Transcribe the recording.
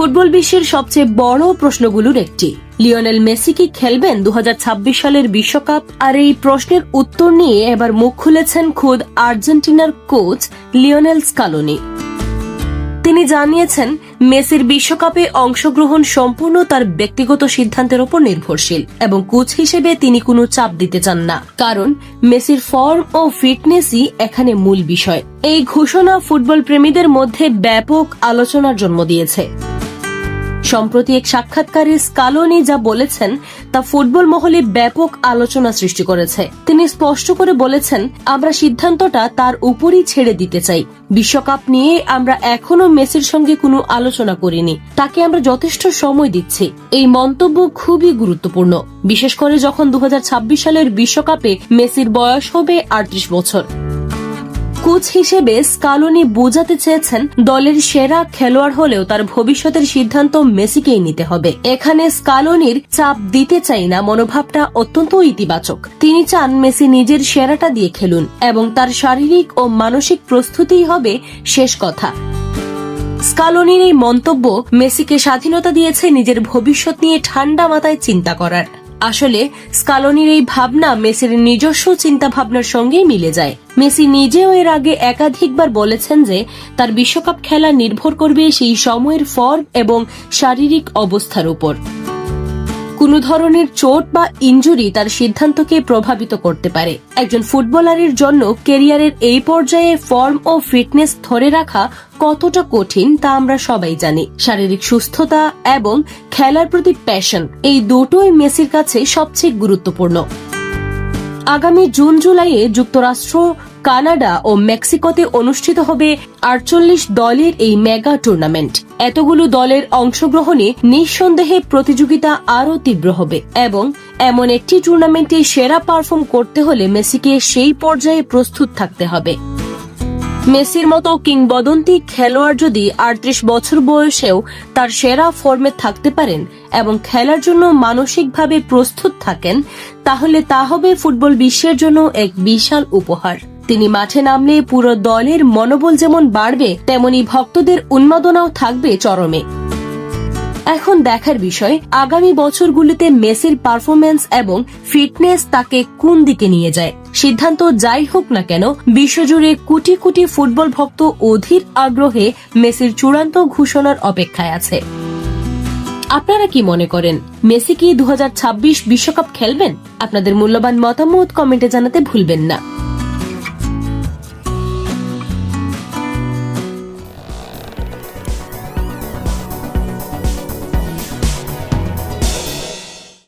Football বিশ্বের সবচেয়ে বড় প্রশ্নগুলোর একটি। লিওনেল মেসি কি খেলবেন দু হাজার ছাব্বিশ সালের বিশ্বকাপ? আর এই প্রশ্নের উত্তর নিয়ে এবার মুখ খুলেছেন খোদ আর্জেন্টিনার কোচ লিওনেল স্কালোনি। তিনি জানিয়েছেন, মেসির বিশ্বকাপে অংশগ্রহণ সম্পূর্ণ তার ব্যক্তিগত সিদ্ধান্তের উপর নির্ভরশীল এবং কোচ হিসেবে তিনি কোনো চাপ দিতে চান না। কারণ, মেসির ফর্ম ও ফিটনেসই এখানে মূল বিষয়। এই ঘোষণা ফুটবল প্রেমীদের মধ্যে ব্যাপক আলোচনার জন্ম দিয়েছে। সম্প্রতি এক সাক্ষাৎকারে স্কালোনি যা বলেছেন তা ফুটবল মহলে ব্যাপক আলোচনা সৃষ্টি করেছে। তিনি স্পষ্ট করে বলেছেন, আমরা সিদ্ধান্তটা তার উপরই ছেড়ে দিতে চাই। বিশ্বকাপ নিয়ে আমরা এখনও মেসির সঙ্গে কোনো আলোচনা করিনি। তাকে আমরা যথেষ্ট সময় দিচ্ছি। এই মন্তব্য খুবই গুরুত্বপূর্ণ। বিশেষ করে যখন দু হাজার ছাব্বিশ সালের বিশ্বকাপে মেসির বয়স হবে আটত্রিশ বছর। কোচ হিসেবে স্কালোনি বোঝাতে চেয়েছেন দলের সেরা খেলোয়াড় হলেও তার ভবিষ্যতের সিদ্ধান্ত মেসিকেই নিতে হবে। এখানে স্কালোনির চাপ দিতে চাই না, মনোভাবটা অত্যন্ত ইতিবাচক। তিনি চান মেসি নিজের সেরাটা দিয়ে খেলুন এবং তার শারীরিক ও মানসিক প্রস্তুতিই হবে শেষ কথা। স্কালোনির এই মন্তব্য মেসিকে স্বাধীনতা দিয়েছে নিজের ভবিষ্যৎ নিয়ে ঠান্ডা মাথায় চিন্তা করার। আসলে স্কালোনির এই ভাবনা মেসির নিজস্ব চিন্তা ভাবনার সঙ্গেই মিলে যায়। মেসি নিজেও এর আগে একাধিকবার বলেছেন যে তার বিশ্বকাপ খেলা নির্ভর করবে সেই সময়ের ফর্ম এবং শারীরিক অবস্থার উপর। কোনো ধরনের চোট বা ইনজুরি তার সিদ্ধান্তকে প্রভাবিত করতে পারে। একজন ফুটবলারের জন্য কেরিয়ারের এই পর্যায়ে ফর্ম ও ফিটনেস ধরে রাখা কতটা কঠিন তা আমরা সবাই জানি। শারীরিক সুস্থতা এবং খেলার প্রতি প্যাশন এই দুটোই মেসির কাছে সবচেয়ে গুরুত্বপূর্ণ। আগামী জুন জুলাইয়ে যুক্তরাষ্ট্র কানাডা ও মেক্সিকোতে অনুষ্ঠিত হবে আটচল্লিশ দলের এই মেগা টুর্নামেন্ট। এতগুলো দলের অংশগ্রহণে নিঃসন্দেহে প্রতিযোগিতা আরও তীব্র হবে এবং এমন একটি টুর্নামেন্টে সেরা পারফর্ম করতে হলে মেসিকে সেই পর্যায়ে প্রস্তুত থাকতে হবে। মেসির মতো কিংবদন্তি খেলোয়াড় যদি আটত্রিশ বছর বয়সেও তার সেরা ফর্মে থাকতে পারেন এবং খেলার জন্য মানসিকভাবে প্রস্তুত থাকেন, তাহলে তা হবে ফুটবল বিশ্বের জন্য এক বিশাল উপহার। তিনি মাঠে নামলে পুরো দলের মনোবল যেমন বাড়বে, তেমনি ভক্তদের উন্মাদনাও থাকবে চরমে। এখন দেখার বিষয়, আগামী বছরগুলিতে মেসির পারফরমেন্স এবং ফিটনেস তাকে কোন দিকে নিয়ে যায়? সিদ্ধান্ত যাই হোক না কেন, বিশ্বজুড়ে কোটি কোটি ফুটবল ভক্ত অধীর আগ্রহে মেসির চূড়ান্ত ঘোষণার অপেক্ষায় আছে। আপনারা কি মনে করেন, মেসি কি দু বিশ্বকাপ খেলবেন? আপনাদের মূল্যবান মতামত কমেন্টে জানাতে ভুলবেন না।